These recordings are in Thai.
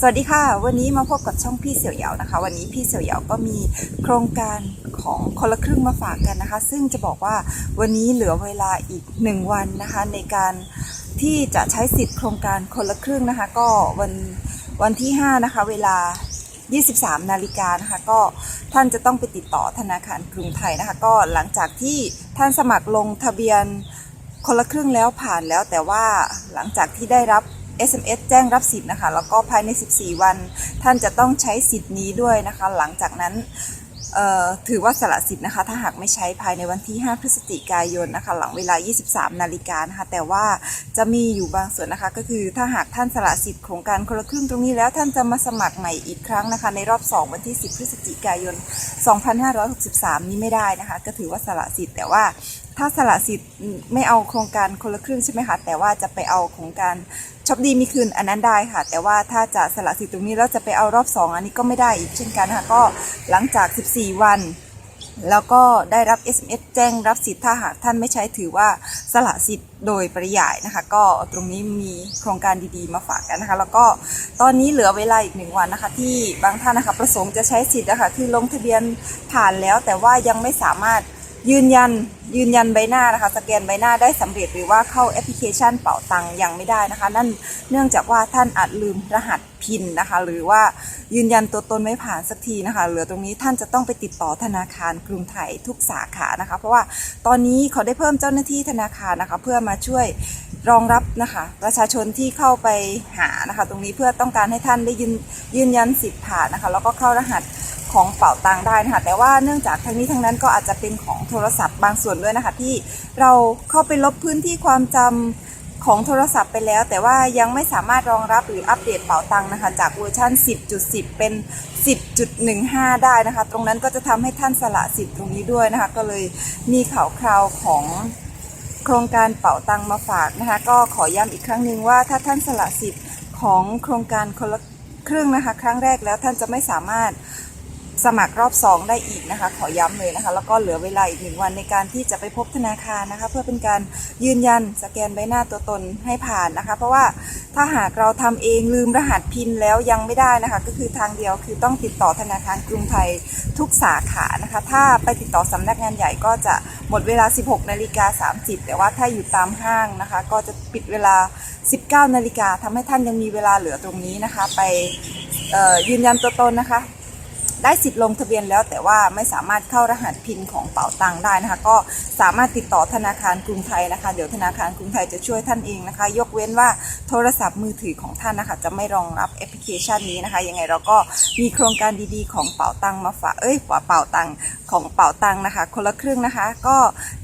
สวัสดีค่ะ วันนี้มาพบกับช่องพี่เสี่ยวเหยานะคะ วันนี้พี่เสี่ยวเหยาก็มีโครงการของคนละครึ่งมาฝากกันนะคะ ซึ่งจะบอกว่าวันนี้เหลือเวลาอีกหนึ่งวันนะคะ ในการที่จะใช้สิทธิ์โครงการคนละครึ่งนะคะ ก็วันวันที่ 5 นะคะ เวลา 23 นาฬิกานะคะ ก็ท่านจะต้องไปติดต่อธนาคารกรุงไทยนะคะ ก็หลังจากที่ท่านสมัครลงทะเบียนคนละครึ่งแล้วผ่านแล้วแต่ว่าหลังจากที่ได้รับ SMS แจ้งรับสิทธิ์นะคะ แล้วก็ภายใน 14 วัน ท่านจะต้องใช้สิทธิ์นี้ด้วยนะคะ หลังจากนั้นถือว่าสละสิทธิ์นะคะ ถ้าหากไม่ใช้ภายในวันที่ 5 พฤศจิกายนนะคะ หลังเวลา 23 นาฬิกานะคะ แต่ว่าจะมีอยู่บางส่วนนะคะ ก็คือถ้าหากท่านสละสิทธิ์โครงการคนละครึ่งตรงนี้แล้วท่านจะมาสมัครใหม่อีกครั้งนะคะ ในรอบ 2 วันที่ 10 พฤศจิกายน 2563 นี้ไม่ได้นะคะ ก็ถือว่าสละสิทธิ์แต่ว่าถ้าสละสิทธิ์ไม่เอาโครงการคนละครึ่งใช่ไหมคะ แต่ว่าจะไปเอาโครงการ ช็อปดีมีคืนอันนั้นได้ค่ะ แต่ว่าถ้าจะสละสิทธิ์ตรงนี้แล้วจะไปเอารอบ 2 อันนี้ก็ไม่ได้อีกเช่นกันนะคะก็หลังจาก 14 วัน แล้วก็ได้รับ SMS แจ้งรับสิทธิ์ถ้าหากท่านไม่ใช้ถือว่าสละสิทธิ์โดยปริยายนะคะ ก็ตรงนี้มีโครงการดีๆมาฝากกันนะคะ แล้วก็ตอนนี้เหลือเวลาอีกหนึ่งวันนะคะ ที่บางท่านนะคะประสงค์จะใช้สิทธิ์นะคะคือลงทะเบียนผ่านแล้วแต่ว่ายังไม่สามารถ ยืนยันยืนยันใบหน้านะคะสแกนใบหน้าได้สำเร็จหรือว่าเข้าแอปพลิเคชันเป๋าตังค์ยังไม่ได้นะคะ นั่นเนื่องจากว่าท่านอาจลืมรหัสพินนะคะ หรือว่ายืนยันตัวตนไม่ผ่านสักทีนะคะ เหลือตรงนี้ท่านจะต้องไปติดต่อธนาคารกรุงไทยทุกสาขานะคะ เพราะว่าตอนนี้เขาได้เพิ่มเจ้าหน้าที่ธนาคารนะคะ เพื่อมาช่วยรองรับนะคะประชาชนที่เข้าไปหานะคะ ตรงนี้เพื่อต้องการให้ท่านได้ยืนยืนยันสิทธิ์ผ่านนะคะ แล้วก็เข้ารหัส ของเป่าตังได้นะคะแต่ว่าเนื่องจากทั้งนี้ทั้งนั้นก็อาจจะเป็นของโทรศัพท์บางส่วนด้วยนะคะที่เราเข้าไปลบพื้นที่ความจำของโทรศัพท์ไปแล้ว แต่ว่ายังไม่สามารถรองรับหรืออัปเดตเป่าตังนะคะ จากเวอร์ชัน10.10 เป็น 10.15 ได้นะคะ ตรงนั้นก็จะทำให้ท่านสละสิทธิ์ตรงนี้ด้วยนะคะ ก็เลยมีข่าวคราวของโครงการเป่าตังมาฝากนะคะ ก็ขอย้ำอีกครั้งหนึ่งว่าถ้าท่านสละสิทธิ์ของโครงการคนละครึ่งนะคะ ครั้งแรกแล้วท่านจะไม่สามารถ สมัครรอบ 2 ได้อีกนะคะ ขอย้ำเลยนะคะ แล้วก็เหลือเวลาอีกหนึ่งวันในการที่จะไปพบธนาคารนะคะ เพื่อเป็นการยืนยันสแกนใบหน้าตัวตนให้ผ่านนะคะ เพราะว่าถ้าหากเราทำเองลืมรหัสพินแล้วยังไม่ได้นะคะ ก็คือทางเดียวคือต้องติดต่อธนาคารกรุงไทยทุกสาขานะคะ ถ้าไปติดต่อสำนักงานใหญ่ก็จะหมดเวลา 16นาฬิกา30 แต่ว่าถ้าอยู่ตามห้างนะคะ ก็จะปิดเวลา 19นาฬิกาทำให้ท่านยังมีเวลาเหลือตรงนี้นะคะ ไปยืนยันตัวตนนะคะ ได้สิทธิ์ลงทะเบียนแล้ว แต่ว่าไม่สามารถเข้ารหัสพินของเป๋าตังได้นะคะ ก็สามารถติดต่อธนาคารกรุงไทยนะคะ เดี๋ยวธนาคารกรุงไทยจะช่วยท่านเองนะคะ ยกเว้นว่าโทรศัพท์มือถือของท่านนะคะ จะไม่รองรับแอปพลิเคชันนี้นะคะยังไงเราก็มีโครงการดีๆ ของเป๋าตังมาฝากเอ้ยเป๋าตังของเป๋าตังนะคะ คนละครึ่งนะคะ ก็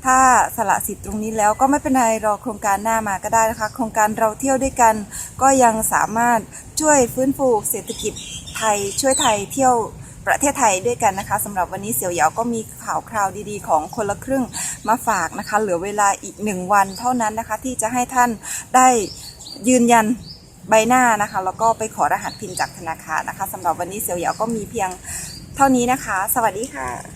ถ้าสละสิทธิ์ตรงนี้แล้วก็ไม่เป็นไรรอโครงการหน้ามาก็ได้นะคะ โครงการเราเที่ยวด้วยกัน ก็ยังสามารถช่วยฟื้นฟูเศรษฐกิจไทยช่วยไทยเที่ยว ประเทศไทยด้วยกันนะคะสำหรับวันนี้เสี่ยวเหยาก็มีข่าวคราวดีๆ ของคนละครึ่งมาฝากนะคะ เหลือเวลาอีกหนึ่งวันเท่านั้นนะคะ ที่จะให้ท่านได้ยืนยันใบหน้านะคะ แล้วก็ไปขอรหัสพินจากธนาคารนะคะสำหรับวันนี้เสี่ยวเหยาก็มีเพียงเท่านี้นะคะ สวัสดีค่ะ